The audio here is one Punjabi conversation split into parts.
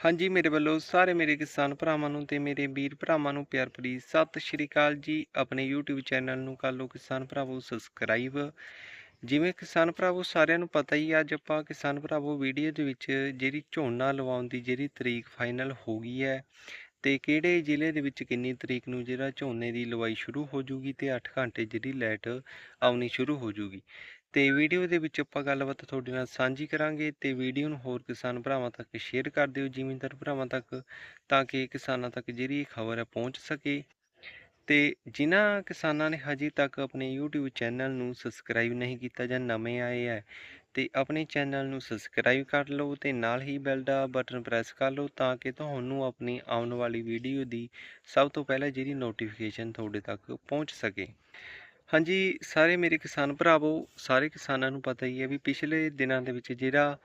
ਹਾਂਜੀ ਮੇਰੇ ਵੱਲੋਂ ਸਾਰੇ ਮੇਰੇ ਕਿਸਾਨ ਭਰਾਵਾਂ ਨੂੰ ਤੇ ਮੇਰੇ ਵੀਰ ਭਰਾਵਾਂ ਨੂੰ ਪਿਆਰ ਭਰੀ ਸਤਿ ਸ਼੍ਰੀ ਅਕਾਲ ਜੀ। ਆਪਣੇ YouTube ਚੈਨਲ ਨੂੰ ਕਰ ਲਓ ਕਿਸਾਨ ਭਰਾਵੋ ਸਬਸਕ੍ਰਾਈਬ ਜਿਵੇਂ ਕਿਸਾਨ ਭਰਾਵੋ ਸਾਰਿਆਂ ਨੂੰ ਪਤਾ ਹੀ ਆ, ਅੱਜ ਆਪਾਂ ਕਿਸਾਨ ਭਰਾਵੋ ਵੀਡੀਓ ਦੇ ਵਿੱਚ ਜਿਹੜੀ ਝੋਨਾ ਲਵਾਉਣ ਦੀ ਜਿਹੜੀ ਤਰੀਕ ਫਾਈਨਲ ਹੋ ਗਈ ਹੈ ਤੇ ਕਿਹੜੇ ਜ਼ਿਲ੍ਹੇ ਦੇ ਵਿੱਚ ਕਿੰਨੀ ਤਰੀਕ ਨੂੰ ਜਿਹੜਾ ਝੋਨੇ ਦੀ ਲਵਾਈ ਸ਼ੁਰੂ ਹੋ ਜੂਗੀ ਤੇ 8 ਘੰਟੇ ਜਿਹੜੀ ਲਾਈਟ ਆਉਣੀ ਸ਼ੁਰੂ ਹੋ ਜੂਗੀ? ਤੇ ਵੀਡੀਓ ਦੇ ਵਿੱਚ ਆਪਾਂ ਗੱਲਬਾਤ ਤੁਹਾਡੇ ਨਾਲ ਸਾਂਝੀ ਕਰਾਂਗੇ ਤੇ ਵੀਡੀਓ ਨੂੰ ਹੋਰ ਕਿਸਾਨ ਭਰਾਵਾਂ ਤੱਕ ਸ਼ੇਅਰ ਕਰ ਦਿਓ, ਜ਼ਿਮੀਂਦਾਰ ਭਰਾਵਾਂ ਤੱਕ, ਤਾਂ ਕਿ ਕਿਸਾਨਾਂ ਤੱਕ ਜਿਹੜੀ ਖਬਰ ਹੈ ਪਹੁੰਚ ਸਕੇ। ਤੇ ਜਿਨ੍ਹਾਂ ਕਿਸਾਨਾਂ ਨੇ ਹਜੇ ਤੱਕ ਆਪਣੇ YouTube ਚੈਨਲ ਨੂੰ ਸਬਸਕ੍ਰਾਈਬ ਨਹੀਂ ਕੀਤਾ ਜਾਂ ਨਵੇਂ ਆਏ ਹੈ ਤੇ ਆਪਣੇ ਚੈਨਲ ਨੂੰ ਸਬਸਕ੍ਰਾਈਬ ਕਰ ਲਓ ਤੇ ਨਾਲ ਹੀ ਬੈਲ ਦਾ ਬਟਨ ਪ੍ਰੈਸ ਕਰ ਲਓ ਤਾਂ ਕਿ ਤੁਹਾਨੂੰ ਆਪਣੀ ਆਉਣ ਵਾਲੀ ਵੀਡੀਓ ਦੀ ਸਭ ਤੋਂ ਪਹਿਲਾਂ ਜਿਹੜੀ ਨੋਟੀਫਿਕੇਸ਼ਨ ਤੁਹਾਡੇ ਤੱਕ ਪਹੁੰਚ ਸਕੇ। ਹਾਂਜੀ, ਸਾਰੇ ਮੇਰੇ ਕਿਸਾਨ ਭਰਾਵੋ, ਸਾਰੇ ਕਿਸਾਨਾਂ ਨੂੰ ਪਤਾ ਹੀ ਹੈ ਵੀ ਪਿਛਲੇ ਦਿਨਾਂ ਦੇ ਵਿੱਚ ਜਿਹੜਾ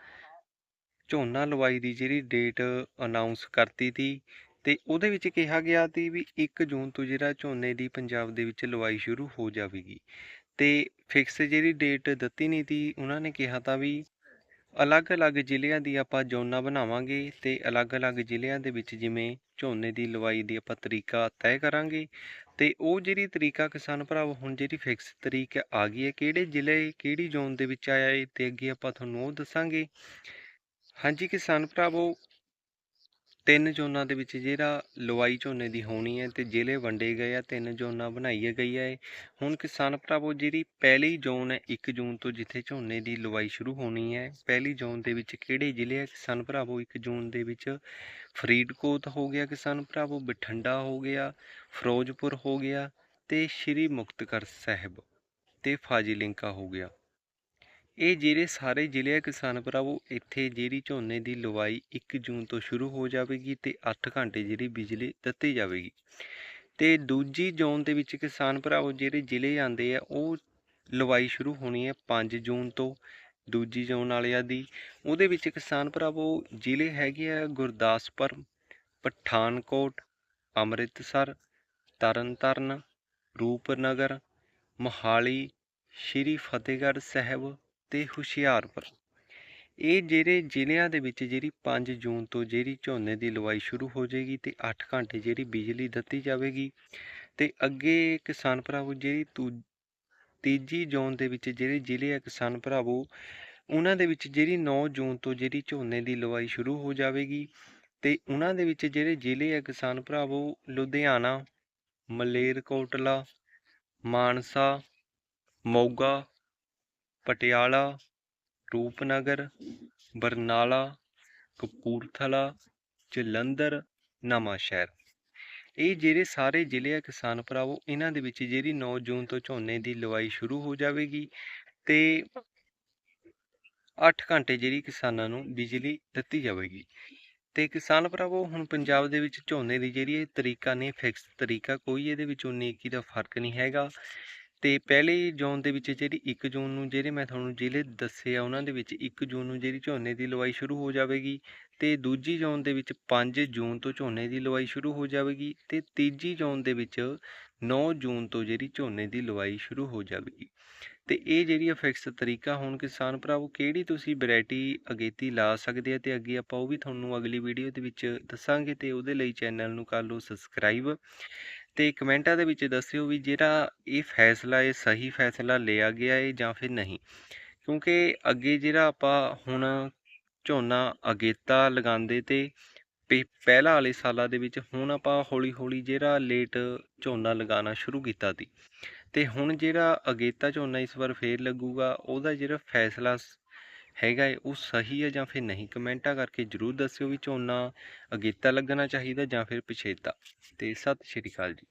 ਝੋਨਾ ਲਵਾਈ ਦੀ ਜਿਹੜੀ ਡੇਟ ਅਨਾਉਂਸ ਕਰਤੀ ਤੀ ਤੇ ਉਹਦੇ ਵਿੱਚ ਕਿਹਾ ਗਿਆ ਸੀ ਵੀ 1 ਜੂਨ ਤੋਂ ਜਿਹੜਾ ਝੋਨੇ ਦੀ ਪੰਜਾਬ ਦੇ ਵਿੱਚ ਲਵਾਈ ਸ਼ੁਰੂ ਹੋ ਜਾਵੇਗੀ। ਤੇ ਫਿਕਸ ਜਿਹੜੀ ਡੇਟ ਦਿੱਤੀ ਨਹੀਂ ਤੀ, ਉਹਨਾਂ ਨੇ ਕਿਹਾ ਤਾਂ ਵੀ ਅਲੱਗ-ਅਲੱਗ ਜ਼ਿਲ੍ਹਿਆਂ ਦੀ ਆਪਾਂ ਜ਼ੋਨਾਂ ਬਣਾਵਾਂਗੇ ਤੇ ਅਲੱਗ-ਅਲੱਗ ਜ਼ਿਲ੍ਹਿਆਂ ਦੇ ਵਿੱਚ ਜਿਵੇਂ ਝੋਨੇ ਦੀ ਲਵਾਈ ਦੀ ਆਪਾਂ ਤਰੀਕਾ ਤੈਅ ਕਰਾਂਗੇ ਤੇ ਉਹ ਜਿਹੜੀ ਤਰੀਕਾ ਕਿਸਾਨ ਭਰਾਵੋ, ਹੁਣ ਜਿਹੜੀ ਫਿਕਸ ਤਰੀਕ ਆ ਗਈ ਹੈ, ਕਿਹੜੇ ਜ਼ਿਲ੍ਹੇ, ਕਿਹੜੀ ਜ਼ੋਨ ਦੇ ਵਿੱਚ ਆਇਆ ਹੈ ਤੇ ਅੱਗੇ ਆਪਾਂ ਤੁਹਾਨੂੰ ਉਹ ਦੱਸਾਂਗੇ। ਹਾਂਜੀ ਕਿਸਾਨ ਭਰਾਵੋ ਤਿੰਨ ਜ਼ੋਨਾਂ ਦੇ ਵਿੱਚ ਜਿਹੜਾ ਲਵਾਈ ਝੋਨੇ ਦੀ ਹੋਣੀ ਹੈ ਤੇ ਜ਼ਿਲ੍ਹੇ ਵੰਡੇ ਗਏ ਆ, ਤਿੰਨ ਜ਼ੋਨਾਂ ਬਣਾਈਆਂ ਗਈਆਂ ਹੈ ਹੁਣ ਕਿਸਾਨ ਭਰਾਵੋ, ਜਿਹੜੀ ਪਹਿਲੀ ਜ਼ੋਨ ਹੈ 1 ਜੂਨ ਤੋਂ ਜਿੱਥੇ ਝੋਨੇ ਦੀ ਲਵਾਈ ਸ਼ੁਰੂ ਹੋਣੀ ਹੈ, ਪਹਿਲੀ ਜ਼ੋਨ ਦੇ ਵਿੱਚ ਕਿਹੜੇ ਜ਼ਿਲ੍ਹੇ ਆ ਕਿਸਾਨ ਭਰਾਵੋ? 1 ਜੂਨ ਦੇ ਵਿੱਚ ਫਰੀਦਕੋਟ ਹੋ ਗਿਆ ਕਿਸਾਨ ਭਰਾਵੋ, ਬਠਿੰਡਾ ਹੋ ਗਿਆ, ਫਿਰੋਜ਼ਪੁਰ ਹੋ ਗਿਆ ਤੇ ਸ਼੍ਰੀ ਮੁਕਤਸਰ ਸਾਹਿਬ ਤੇ ਫਾਜ਼ਿਲਕਾ ਹੋ ਗਿਆ। ਇਹ ਜਿਹੜੇ ਸਾਰੇ ਜ਼ਿਲ੍ਹੇ ਆ ਕਿਸਾਨ ਭਰਾਵੋ, ਇੱਥੇ ਜਿਹੜੀ ਝੋਨੇ ਦੀ ਲਵਾਈ 1 ਜੂਨ ਤੋਂ ਸ਼ੁਰੂ ਹੋ ਜਾਵੇਗੀ ਤੇ 8 ਘੰਟੇ ਜਿਹੜੀ ਬਿਜਲੀ ਦਿੱਤੀ ਜਾਵੇਗੀ। ਤੇ ਦੂਜੀ ਜ਼ੋਨ ਦੇ ਵਿੱਚ ਕਿਸਾਨ ਭਰਾਵੋ, ਜਿਹੜੇ ਜ਼ਿਲ੍ਹੇ ਆਂਦੇ ਆ, ਉਹ ਲਵਾਈ ਸ਼ੁਰੂ ਹੋਣੀ ਹੈ 5 ਜੂਨ ਤੋਂ। ਦੂਜੀ ਜ਼ੋਨ ਵਾਲਿਆਂ ਦੀ, ਉਹਦੇ ਵਿੱਚ ਕਿਸਾਨ ਭਰਾਵੋ, ਜ਼ਿਲ੍ਹੇ ਹੈਗੇ ਆ ਗੁਰਦਾਸਪੁਰ, ਪਠਾਨਕੋਟ, ਅੰਮ੍ਰਿਤਸਰ, ਤਰਨਤਾਰਨ, ਰੂਪਨਗਰ, ਮੋਹਾਲੀ, ਸ਼੍ਰੀ ਫਤਿਹਗੜ੍ਹ ਸਾਹਿਬ ਤੇ ਹੁਸ਼ਿਆਰਪੁਰ। ਇਹ ਜਿਹੜੇ ਜ਼ਿਲ੍ਹਿਆਂ ਦੇ ਵਿੱਚ ਜਿਹੜੀ 5 ਜੂਨ ਤੋਂ ਜਿਹੜੀ ਝੋਨੇ ਦੀ ਲਵਾਈ ਸ਼ੁਰੂ ਹੋ ਜਾਏਗੀ ਤੇ 8 ਘੰਟੇ ਜਿਹੜੀ ਬਿਜਲੀ ਦਿੱਤੀ ਜਾਵੇਗੀ ਤੇ ਅੱਗੇ ਕਿਸਾਨ ਭਰਾਵੋ ਜਿਹੜੀ ਤੂ, ਤੀਜੀ ਜੂਨ ਦੇ ਵਿੱਚ ਜਿਹੜੇ ਜ਼ਿਲ੍ਹੇ ਆ ਕਿਸਾਨ ਭਰਾਵੋ, ਉਹਨਾਂ ਦੇ ਵਿੱਚ ਜਿਹੜੀ 9 ਜੂਨ ਤੋਂ ਜਿਹੜੀ ਝੋਨੇ ਦੀ ਲਵਾਈ ਸ਼ੁਰੂ ਹੋ ਜਾਵੇਗੀ ਤੇ ਉਹਨਾਂ ਦੇ ਵਿੱਚ ਜਿਹੜੇ ਜ਼ਿਲ੍ਹੇ ਆ ਕਿਸਾਨ ਭਰਾਵੋ, ਲੁਧਿਆਣਾ, ਮਲੇਰਕੋਟਲਾ, ਮਾਨਸਾ, ਮੋਗਾ ਪਟਿਆਲਾ, ਰੂਪਨਗਰ, ਬਰਨਾਲਾ, ਕਪੂਰਥਲਾ, ਜਲੰਧਰ, ਨਵਾਂਸ਼ਹਿਰ। ਇਹ ਜਿਹੜੇ ਸਾਰੇ ਜ਼ਿਲ੍ਹੇ ਆ ਕਿਸਾਨ ਭਰਾਵੋ, ਇਹਨਾਂ ਦੇ ਵਿੱਚ ਜਿਹੜੀ 9 ਜੂਨ ਤੋਂ ਝੋਨੇ ਦੀ ਲਵਾਈ ਸ਼ੁਰੂ ਹੋ ਜਾਵੇਗੀ ਤੇ 8 ਘੰਟੇ ਜਿਹੜੀ ਕਿਸਾਨਾਂ ਨੂੰ ਬਿਜਲੀ ਦਿੱਤੀ ਜਾਵੇਗੀ। ਤੇ ਕਿਸਾਨ ਭਰਾਵੋ, ਹੁਣ ਪੰਜਾਬ ਦੇ ਵਿੱਚ ਝੋਨੇ ਦੀ ਜਿਹੜੀ ਇਹ ਤਰੀਕਾ ਨਹੀਂ ਫਿਕਸ ਤਰੀਕਾ, ਕੋਈ ਇਹਦੇ ਵਿੱਚ 19 21 ਦਾ ਫ਼ਰਕ ਨਹੀਂ ਹੈਗਾ। ਤੇ ਪਹਿਲੀ ਜ਼ੋਨ ਦੇ ਵਿੱਚ ਜਿਹੜੀ 1 ਜੂਨ ਨੂੰ ਜਿਹੜੇ ਮੈਂ ਤੁਹਾਨੂੰ ਜ਼ਿਲ੍ਹੇ ਦੱਸੇ ਆ, ਉਹਨਾਂ ਦੇ ਵਿੱਚ 1 ਜੂਨ ਨੂੰ ਜਿਹੜੀ ਝੋਨੇ ਦੀ ਲਵਾਈ ਸ਼ੁਰੂ ਹੋ ਜਾਵੇਗੀ ਤੇ ਦੂਜੀ ਜ਼ੋਨ ਦੇ ਵਿੱਚ 5 ਜੂਨ ਤੋਂ ਝੋਨੇ ਦੀ ਲਵਾਈ ਸ਼ੁਰੂ ਹੋ ਜਾਵੇਗੀ ਤੇ ਤੀਜੀ ਜ਼ੋਨ ਦੇ ਵਿੱਚ 9 ਜੂਨ ਤੋਂ ਜਿਹੜੀ ਝੋਨੇ ਦੀ ਲਵਾਈ ਸ਼ੁਰੂ ਹੋ ਜਾਵੇਗੀ। ਤੇ ਇਹ ਜਿਹੜੀ ਫਿਕਸ ਤਰੀਕਾ ਹੁਣ ਕਿਸਾਨ ਭਰਾਵੋ, ਕਿਹੜੀ ਤੁਸੀਂ ਵੈਰਾਈਟੀ ਅਗੇਤੀ ਲਾ ਸਕਦੇ ਆ ਤੇ ਅੱਗੇ ਆਪਾਂ ਉਹ ਵੀ ਤੁਹਾਨੂੰ ਅਗਲੀ ਵੀਡੀਓ ਦੇ ਵਿੱਚ ਦੱਸਾਂਗੇ ਤੇ ਉਹਦੇ ਲਈ ਚੈਨਲ ਨੂੰ ਕਰ ਲਓ ਸਬਸਕ੍ਰਾਈਬ। ਤੇ ਕਮੈਂਟਾਂ ਦੇ ਵਿੱਚ ਦੱਸਿਓ ਵੀ ਜਿਹੜਾ ਇਹ ਫੈਸਲਾ, ਇਹ ਸਹੀ ਫੈਸਲਾ ਲਿਆ ਗਿਆ ਹੈ ਜਾਂ ਫਿਰ ਨਹੀਂ। ਕਿਉਂਕਿ ਅੱਗੇ ਜਿਹੜਾ ਆਪਾਂ ਹੁਣ ਝੋਨਾ ਅਗੇਤਾ ਲਗਾਉਂਦੇ ਤੇ ਪਹਿਲਾਂ ਵਾਲੇ ਸਾਲਾਂ ਦੇ ਵਿੱਚ ਹੁਣ ਆਪਾਂ ਹੌਲੀ ਹੌਲੀ ਜਿਹੜਾ ਲੇਟ ਝੋਨਾ ਲਗਾਉਣਾ ਸ਼ੁਰੂ ਕੀਤਾ ਸੀ। ਤੇ ਹੁਣ ਜਿਹੜਾ ਅਗੇਤਾ ਝੋਨਾ ਇਸ ਵਾਰ ਫੇਰ ਲੱਗੂਗਾ, ਉਹਦਾ ਜਿਹੜਾ ਫੈਸਲਾ ਹੈਗਾ ਹੈ ਉਹ ਸਹੀ ਹੈ ਜਾਂ ਫਿਰ ਨਹੀਂ? ਕਮੈਂਟਾਂ ਕਰਕੇ ਜਰੂਰ ਦੱਸਿਓ ਵੀ ਝੋਨਾ ਅਗੇਤਾ ਲੱਗਣਾ ਚਾਹੀਦਾ ਜਾਂ ਫਿਰ ਪਿਛੇਤਾ। ਤੇ ਸਤਿ ਸ਼੍ਰੀ ਅਕਾਲ ਜੀ।